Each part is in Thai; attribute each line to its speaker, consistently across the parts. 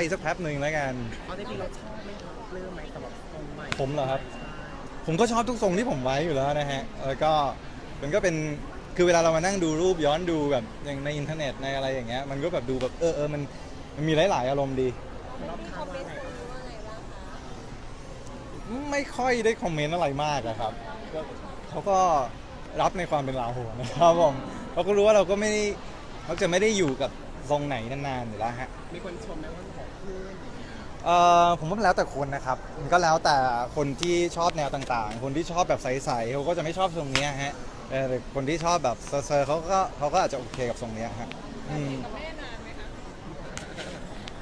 Speaker 1: ผมขอไว้สักแป๊บหนึ่งแล้วกัน
Speaker 2: เอาจริงๆเราชอบไหมครับเรื่องไหมสำหรับทรงใหม่
Speaker 1: ผมเหรอครับ ผมก็ชอบทุกทรงที่ผมไว้อยู่แล้วนะฮะแล้วก็มันก็เป็นคือเวลาเรามานั่งดูรูปย้อนดูแบบอย่างในอินเทอร์เน็ตในอะไรอย่างเงี้ยมันก็แบบดูแบบเออเออมันมันมีหลาย ๆ อารมณ์ดี
Speaker 2: รอบข้างว่าไงบ้าง
Speaker 1: ไม่ค่อยได้คอมเมนต์อะไรมากอะครับก็เขาก็รับในความเป็นเรานะครับผมเขาก็รู้ว่าเราก็ไม่ได้เขาจะไม่ได้อยู่กับทรงไหนนานๆอยู่แล้วฮะ
Speaker 2: มีคนชมไหมว่าหล่อ ขึ้น เอ่
Speaker 1: อผมว่ามันแล้วแต่คนนะครับมันก็แล้วแต่คนที่ชอบแนวต่างๆ คนที่ชอบแบบใสๆเขาก็จะไม่ชอบทรงเนี้ยฮะเออแต่คนที่ชอบแบบเซอร์ๆเขาก็เขาก็อาจจะโอเคกับทรงเนี้ยฮะอืม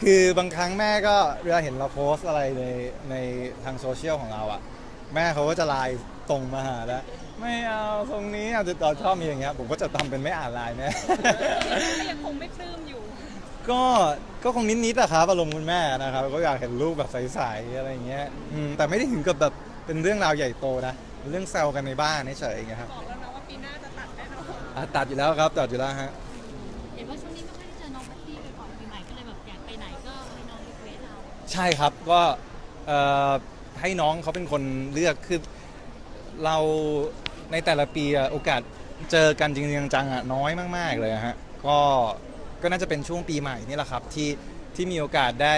Speaker 1: คือบางครั้งแม่ก็เวลาเห็นเราโพสต์อะไรในในทางโซเชียลของเราอะแม่เขาก็จะไลน์ตรงมาหาแล้วไม่เอาทรงนี้อาจจะต่อชอบมีอย่างเงี้ยผมก็จะทำเป็นไม่อ่านไลน์แม่
Speaker 3: ก็ยังคงไม่ปลื้มอยู่
Speaker 1: ก็ก็คงนิดๆอะครับอารมณ์คุณแม่นะครับ ก็อยากเห็นลูกแบบใสๆอะไรอย่างเงี้ยอืมแต่ไม่ได้ถึงกับแบบเป็นเรื่องราวใหญ่โตนะเป็นเรื่องแซวกันในบ้านเฉยๆอย่างเงี้ยครับ
Speaker 3: บอกแล้วนะว่าปีหน้าจะตัดแน่นอน
Speaker 1: อะตัดอยู่แล้วครับตัดอยู่แล้วฮะ
Speaker 4: เห็นว่าช่วงนี้ไม่ค่อยได้เจอน้องแพตตี้เลยก่อนปีใหม่ก็เลยแบบอยากไปไหนก็ให้น้องรีเควสเอา
Speaker 1: ใช่ครับก็เอ่อให้น้องเขาเป็นคนเลือกคือเราในแต่ละปีอะโอกาสเจอกันจริงๆจังๆอะน้อยมาก ๆ เลยอะฮะก็ ก็น่าจะเป็นช่วงปีใหม่นี่แหละครับที่ที่มีโอกาสได้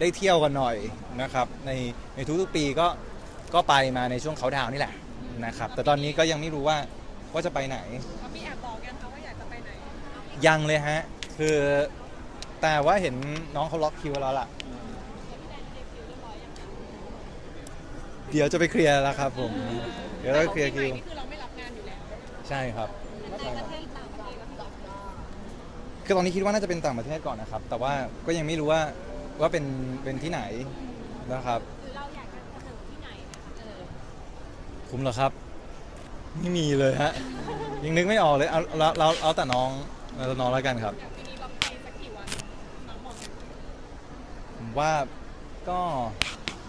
Speaker 1: ได้เที่ยวกันหน่อยนะครับในในทุกๆปีก็ก็ไปมาในช่วงเขาดาวน์นี่แหละนะครับแต่ตอนนี้ก็ยังไม่รู้ว่าว่าจะไปไหน
Speaker 3: เขามีแอบบอกกันคะว่าอยากจะไปไหน
Speaker 1: ยังเลยฮะ คือแต่ว่าเห็นน้องเขาล็อกคิวแล้วล่ะ เดี๋ยวจะไปเคลียร์แล้วครับผม เดี๋ยวจะเคลียร์คิว
Speaker 3: นี่คือเราไม่รับงานอยู่แล้ว
Speaker 1: ใช่ครับ
Speaker 4: ในประเทศต่างประเทศก็คือ
Speaker 1: คือตอนนี้คิดว่าน่าจะเป็นต่างประเทศก่อนนะครับ แต่ว่าก็ยังไม่รู้ว่าว่าเป็นเป็นที่ไหนนะครับ
Speaker 4: หรือเราอยากจะเสนอที่ไหนเออ
Speaker 1: ผมเหรอครับ ไม่มีเลยฮะ ยังนึกไม่ออกเลยเอาเราเราเอาแต่น้องเอาน้องแล้วกันครับ
Speaker 3: อย่างปีนี้เราไปสักกี่วันน้องบอกกัน
Speaker 1: ผมว่าก็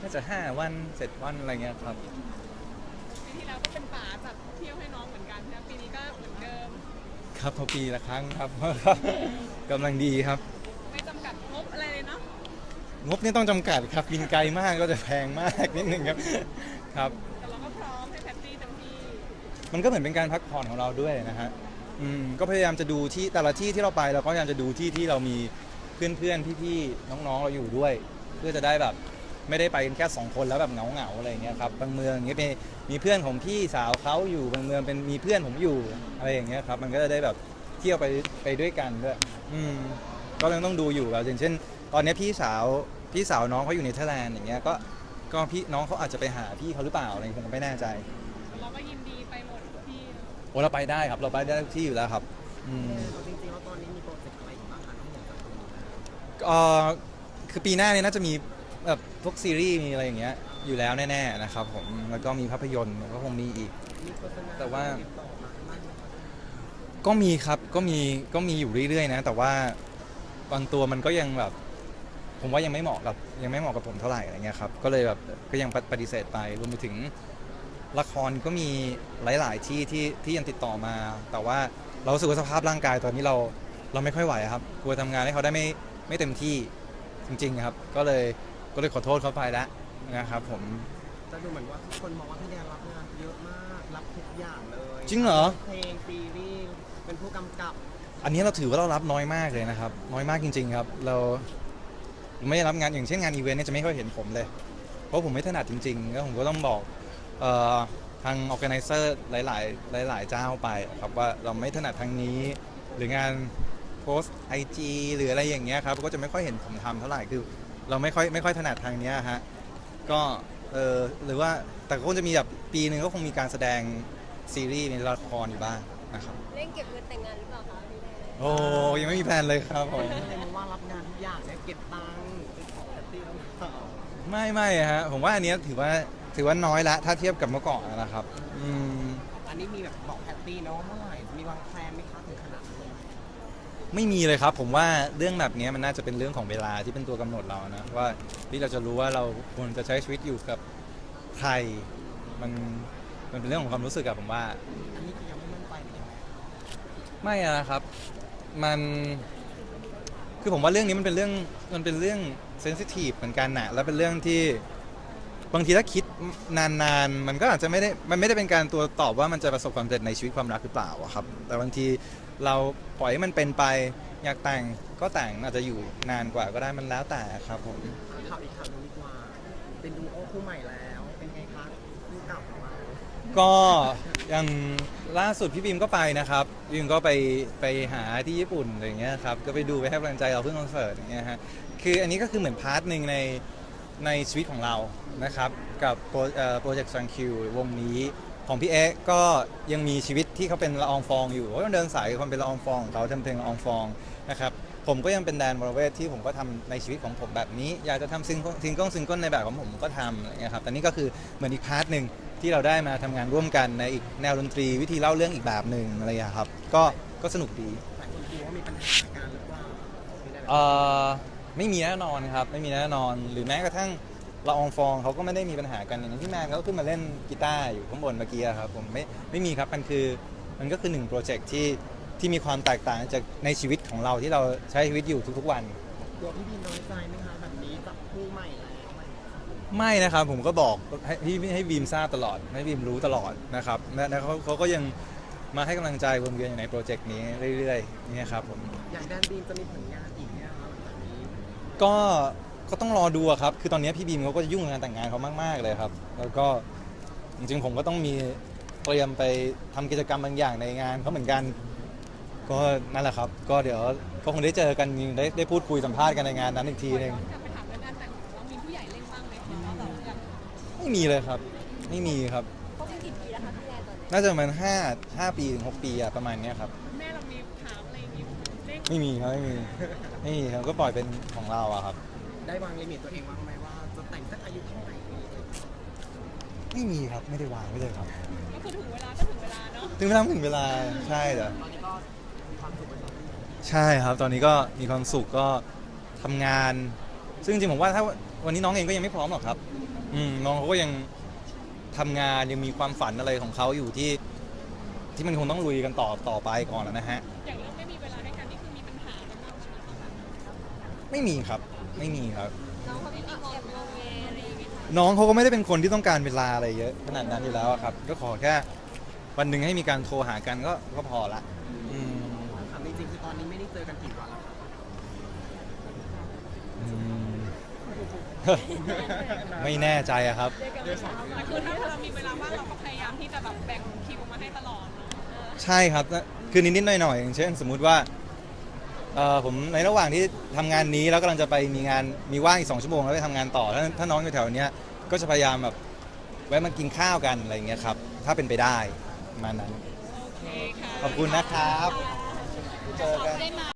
Speaker 1: น่าจะห้าวันเสร็จวันอะไรเงี้ยครับ
Speaker 3: ปีที่แล้วก็เป็นป๋าจัดเที่ยวให้น้องเหมือนกันนะปีนี้ก็เหมือนเดิม
Speaker 1: ครับพอปีละครั้งครับ กำลังดีครับ
Speaker 3: ไม่จำกัดงบอะไรเลยเนาะ
Speaker 1: งบนี่ต้องจำกัดครับบินไกลมากก็จะแพงมากนิดนึงครับครับ
Speaker 3: แต่เราก็พร้อมให้แพตตี้เต็มที่
Speaker 1: มันก็เหมือนเป็นการพักผ่อนของเราด้วยนะฮะอืมก็พยายามจะดูที่แต่ละที่ที่เราไปเราก็พยายามจะดูที่ที่เรามีเพื่อนๆพี่ๆน้องๆเราอยู่ด้วย เพื่อจะได้แบบ ไม่ได้ไปกันแค่สองคนแล้วแบบเหงาๆอะไรอย่างเงี้ยครับบางเมืองอย่างเงี้ยมีมีเพื่อนของพี่สาวเขาอยู่บางเมืองเป็นมีเพื่อนผมอยู่อะไรอย่างเงี้ยครับมันก็จะได้แบบเที่ยวไปไปด้วยกันด้วยอืมก็ยังต้องดูอยู่แบบอย่างเช่น ตอนเนี้ยพี่สาวพี่สาวน้องเขาอยู่ในเทอร์แลนด์อย่างเงี้ยก็ก็พี่น้องเขาอาจจะไปหาพี่เขาหรือเปล่าอะไรผมก็ไม่แน่ใจ
Speaker 3: เราก็ยินดีไปหมดทุกที่
Speaker 1: โอ้เราไปได้ครับเราไปได้ทุกที่อยู่แล้วครับอืม
Speaker 2: เอาจริงๆแล้วตอนนี้มีโปรเจกต์อะไรอยู่บ้างคะนอกเหนือจากตรงนี้แล้ว
Speaker 1: เอ่อคือปีหน้าเนี่ยน่าจะมี แบบพวกซีรีส์มีอะไรอย่างเงี้ยอยู่แล้วแน่ๆนะครับผมแล้วก็มีภาพยนตร์ก็คงมีอีก แต่ว่า ก็มีครับก็มีก็มีอยู่เรื่อยๆนะ แต่ว่าบางตัวมันก็ยังแบบ ผมว่ายังไม่เหมาะกับยังไม่เหมาะกับผมเท่าไหร่อะไรเงี้ยครับก็เลยแบบก็ยังปฏิเสธไปรวมไปถึงละครก็มีหลาย ๆ ที่ที่ที่ยังติดต่อมา แต่ว่าเราสึกว่าสภาพร่างกายตอนนี้เราเราไม่ค่อยไหวครับกลัวทำงานให้เขาได้ไม่ไม่เต็มที่จริง ๆ ครับ ก็เลย ก็เลยขอโทษเขาไปแล้วนะครับผม
Speaker 2: จะดูเหมือนว่าทุกคนมองว่าพี่แดนรับงานเยอะมาก รับทุกอย่างเลย
Speaker 1: จริงเหรอ
Speaker 2: เพลงซีรีส์เป็นผู้กำกับ
Speaker 1: อันนี้เราถือว่าเรารับน้อยมากเลยนะครับ น้อยมากจริง ๆ ครับ เราไม่ได้รับงานอย่างเช่นงานอีเวนต์เนี่ยจะไม่ค่อยเห็นผมเลย เพราะผมไม่ถนัดจริงๆแล้วผมก็ต้องบอกเอ่อทาง o r g a n i z e r หลาย ๆ หลาย ๆ เจ้าไปครับว่าเราไม่ถนัดทางนี้ หรืองานโพสไอจีหรืออะไรอย่างเงี้ยครับก็จะไม่ค่อยเห็นผมทำเท่าไหร่คือ เราไม่ค่อยไม่ค่อยถนัดทางเนี้ยฮะก็เออหรือว่าแต่ก็คงจะมีแบบปีหนึ่งก็คงมีการแสดงซีรีส์ในละครอยู่บ้างนะครับ
Speaker 5: เร่งเก็บเงินแต่งงานหรือเปล่าคะพี่แดน
Speaker 1: โอ้ยังไม่มีแพลนเลยครับผม
Speaker 2: ไม่ได้ว่ารับงานทุกอย่างเนี่ยเก็บตังค์เป็นของแพตตี้แล้วเปล่า
Speaker 1: ไม่ไม่ฮะผมว่าอันเนี้ยถือว่าถือว่าน้อยละถ้าเทียบกับเมื่อก่อนนะครับอืม
Speaker 2: อันนี้มีแบบบอกแพตตี้เนาะเมื่อไหร่มีวางแผนไหม ไม่
Speaker 1: มีเลยครับผมว่าเรื่องแบบนี้มันน่าจะเป็นเรื่องของเวลาที่เป็นตัวกำหนดเรานะว่าที่เราจะรู้ว่าเราควรจะใช้ชีวิตอยู่กับใครมันมันเป็นเรื่องของความรู้สึกอะผมว่า
Speaker 2: อันนี้ยังไม่มั่นใจไม่
Speaker 1: อะนะครับ มันคือผมว่าเรื่องนี้มันเป็นเรื่องมันเป็นเรื่องเซนซิทีฟเหมือนกันนะแล้วเป็นเรื่องที่บางทีถ้าคิดนานๆ มันก็อาจจะไม่ได้ มันไม่ได้เป็นการตัวตอบว่ามันจะประสบความสำเร็จในชีวิตความรักหรือเปล่าครับ แต่บางที เราปล่อยให้มันเป็นไป อยากแต่งก็แต่งอาจจะอยู่นานกว่าก็ได้มันแล้วแต่ครับผม
Speaker 2: ข่าวอีกข่าวหนึงดีกว่า เป็นดูโอคู่ใหม่แล้ว เป็นไงคะคู่เก่าของเรา
Speaker 1: ก็อย่างล่าสุดพี่บีมก็ไปนะครับพี่บีมก็ไปไปหาที่ญี่ปุ่นอะไรอย่างเงี้ยครับก็ไปดูไปให้กำลังใจเราเพื่อคอนเสิร์ตอย่างเงี้ยฮะคืออันนี้ก็คือเหมือนพาร์ทหนึ่งในในชีวิตของเรานะครับกับโปรโปรเจกต์ซังคิววงนี้ ของพี่เอ๊ะก็ยังมีชีวิตที่เขาเป็นละอองฟองอยู่เขายังเดินสายกับความเป็นละอองฟองของเขาทำเพลงละอองฟองนะครับผมก็ยังเป็นแดนวรเวทที่ผมก็ทำในชีวิตของผมแบบนี้ อยากจะทำซิงเกิลซิงเกิลซิงเกิลในแบบของผมก็ทำอะไรเงี้ยครับแต่นี่ก็คือเหมือนอีกพาร์ทหนึ่งที่เราได้มาทำงานร่วมกันในอีกแนวดนตรีวิธีเล่าเรื่องอีกแบบหนึ่งอะไรอย่างเงี้ยครับ ก็ก็สนุกดี
Speaker 2: หลายคนกลัวว่ามีปัญหาการหรือเปล่าไม่ได้
Speaker 1: เอ่อไม่มีแน่นอนครับไม่มีแน่นอน หรือแม้กระทั่ง ละอองฟองเขาก็ไม่ได้มีปัญหากันอย่างที่แมนเขาก็ขึ้นมาเล่นกีตาร์อยู่ข้างบนเมื่อกี้อะครับผมไม่ไม่มีครับมันคือมันก็คือหนึ่งโปรเจกต์ที่ที่มีความแตกต่างจากในชีวิตของเราที่เราใช้ชีวิตอยู่ทุกๆวัน
Speaker 2: กลัวพี่บีน้อยใจไหมคะแบบนี้จับคู่ใหม่แล้วอะไรอย่างเงี้ย
Speaker 1: ไม่นะครับผมก็บอกให้ให้ให้บีมทราบตลอดให้บีมรู้ตลอดนะครับและและเขาเขาก็ยังมาให้กำลังใจวนเวียนอยู่ในโปรเจกต์นี้เรื่อยๆเนี่ยครับผม
Speaker 2: อย่างแดนบีมจะมีผลงานอีกเนี่ยครับหลังจากนี้
Speaker 1: ก็ ก็ต้องรอดูอะครับ คือตอนนี้พี่บีมเขาก็ยุ่งกับงานแต่งงานเขามาก ๆ เลยครับ แล้วก็จริงๆผมก็ต้องมีเตรียมไปทำกิจกรรมบางอย่างในงานเขาเหมือนกัน ก็นั่นแหละครับ ก็เดี๋ยวก็คงได้เจอกันได้ได้พูดคุยสัมภาษณ์กันในงานนั้นอีกทีหนึง
Speaker 3: ย้อนกลับไปถามเรื่องงานแต่งของเรามีผู้ใหญ่เร่งบ้างไหมคะว่าแบบอยาก
Speaker 1: ไม่มีเลยครับ ไม่มีครับ
Speaker 5: เขาเป็นกี่ปีแล้วคะพี่แดนตอนนี้
Speaker 1: น่าจะประมาณห้าห้าปีถึงหกปีอะประมาณเนี้ยครับ
Speaker 3: แม่เรามีถามอะไรอย่างงี้เร่ง
Speaker 1: ไม่มีครับไม่มี ไม่มีครับก็ปล่อยเป็นของเราอะครับ
Speaker 2: ได้วางลิมิตตัวเองบ้างไหมว่าจะแต่งสักอายุเท่าไหร่ดี
Speaker 1: ไม่มีครับไม่ได้วางไม่เลยครับ
Speaker 3: ก็คือถึงเวลาก็ถึงเวลาเนาะ
Speaker 1: ถึงเวลาถึงเวลาใช่เหรอ
Speaker 2: ตอนนี้ก็มีความสุขไปตอนนี้
Speaker 1: ใช่ครับ ตอนนี้ก็มีความสุขก็ทำงาน ซึ่งจริงๆผมว่าถ้าวันนี้น้องเองก็ยังไม่พร้อมหรอกครับ อืมน้องเขาก็ยังทำงานยังมีความฝันอะไรของเขาอยู่ที่ ที่มันคงต้องลุยกันต่อต่อไปก่อนนะฮะ
Speaker 3: อย่างเรื่อง
Speaker 1: ไม่มีครับ ไม่มีครับ
Speaker 5: น้องเขาไม่มีแอบงงเงอะไรอย่างเงี้ยค่ะ
Speaker 1: น้องเขาก็ไม่ได้เป็นคนที่ต้องการเวลาอะไรเยอะขนาดนั้นอยู่แล้วอะครับ ก็ขอแค่ วันหนึ่งให้มีการโทรหากันก็ก็พอละอืม
Speaker 2: ถามจริงๆคือตอนนี้ไม่ได้เจอกันกี่วันแล้วครับ
Speaker 1: อืม ไม่แน่ใจอะครับ
Speaker 3: แต่คือถ้าเรามีเวลาว่างเราก็พยายามที่จะแบบแบ่งคิวมาให้ตลอดเนาะ
Speaker 1: ใช่ครับนะคือนิดๆหน่อยๆอย่างเช่น สมมุติว่า เอ่อผมในระหว่างที่ทำงานนี้แล้วกำลังจะไปมีงานมีว่างอีกสองชั่วโมงแล้วไปทำงานต่อถ้าถ้าน้องอยู่แถวเนี้ยก็จะพยายามแบบแวะมากินข้าวกันอะไรอย่างเงี้ยครับถ้าเป็นไปได้ประมาณนั้น
Speaker 3: โอเคค่ะ
Speaker 1: ขอบคุณนะครับเจอกัน
Speaker 4: ได้มา